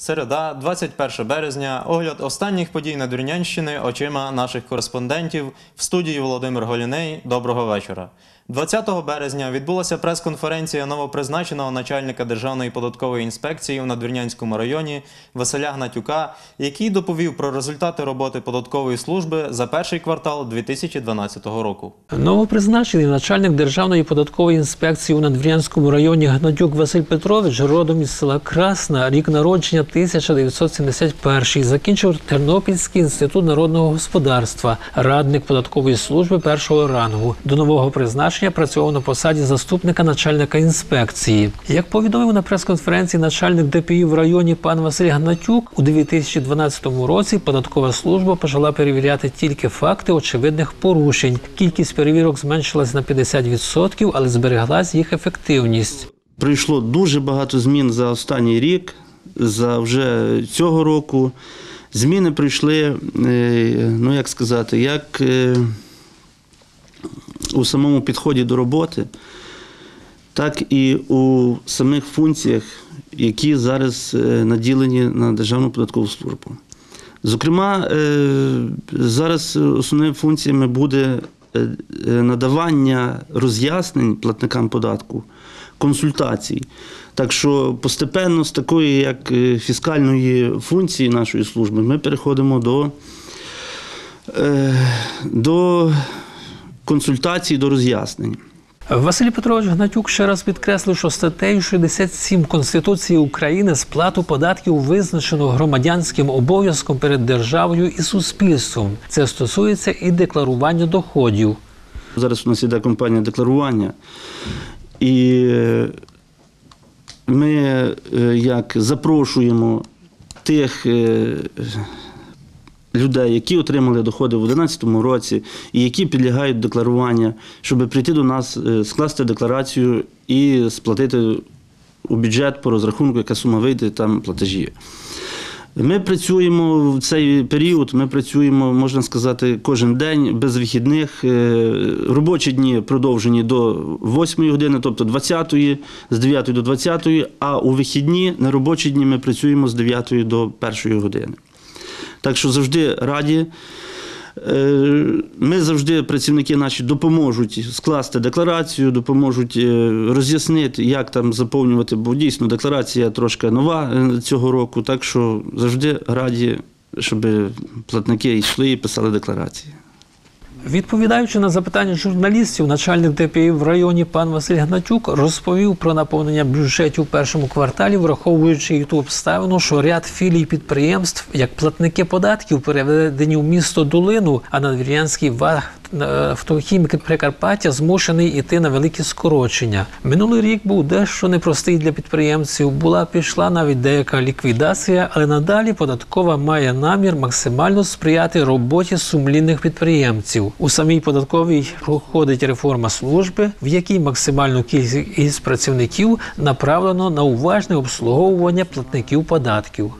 Середа, 21 березня. Огляд останніх подій на Надвірнянщини очима наших кореспондентів в студії Володимир Голіней. Доброго вечора. 20 березня відбулася прес-конференція новопризначеного начальника Державної податкової інспекції у Надвірнянському районі Василя Гнатюка, який доповів про результати роботи податкової служби за перший квартал 2012 року. Новопризначений начальник Державної податкової інспекції у Надвірнянському районі Гнатюк Василь Петрович, родом із села Красна, рік народження 1971, закінчив Тернопільський інститут народного господарства, радник податкової служби першого рангу. До нового призначення працював на посаді заступника начальника інспекції. Як повідомив на прес-конференції начальник ДПІ в районі пан Василь Гнатюк, у 2012 році податкова служба почала перевіряти тільки факти очевидних порушень. Кількість перевірок зменшилась на 50%, але збереглась їх ефективність. Прийшло дуже багато змін за останній рік, за вже цього року. Зміни прийшли, е, ну як сказати, як е, у самому підході до роботи, так і у самих функціях, які зараз е, наділені на Державну податкову службу. Зокрема, е, зараз основними функціями буде е, надавання роз'яснень платникам податку, консультацій. Так що постепенно з такої як фіскальної функції нашої служби ми переходимо до, до консультацій, до роз'яснень. Василь Петрович Гнатюк ще раз підкреслив, що статтею 67 Конституції України сплату податків визначено громадянським обов'язком перед державою і суспільством. Це стосується і декларування доходів. Зараз у нас іде кампанія декларування, і е, ми е, як запрошуємо тих е, людей, які отримали доходи в 2011 році і які підлягають декларуванню, щоб прийти до нас, е, скласти декларацію і сплатити у бюджет по розрахунку, яка сума вийде там платежі. Ми працюємо в цей період, ми працюємо, можна сказати, кожен день без вихідних. Е, Робочі дні продовжені до 8 години, тобто 20 з 9 до 20, а у вихідні на робочі дні ми працюємо з 9 до 1 години. Так що завжди раді. Е, Ми завжди, працівники наші, допоможуть скласти декларацію, допоможуть е, роз'яснити, як там заповнювати, бо дійсно декларація трошки нова е, цього року, так що завжди раді, щоб платники йшли і писали декларації. Відповідаючи на запитання журналістів, начальник ДПІ в районі пан Василь Гнатюк розповів про наповнення бюджетів у першому кварталі, враховуючи і ту обставину, що ряд філій підприємств, як платники податків, переведені в місто Долину, а надвір'янський ВАГ автохімік Прикарпаття змушений іти на великі скорочення. Минулий рік був дещо непростий для підприємців. Була пішла навіть деяка ліквідація, але надалі податкова має намір максимально сприяти роботі сумлінних підприємців. У самій податковій проходить реформа служби, в якій максимальну кількість працівників направлено на уважне обслуговування платників податків.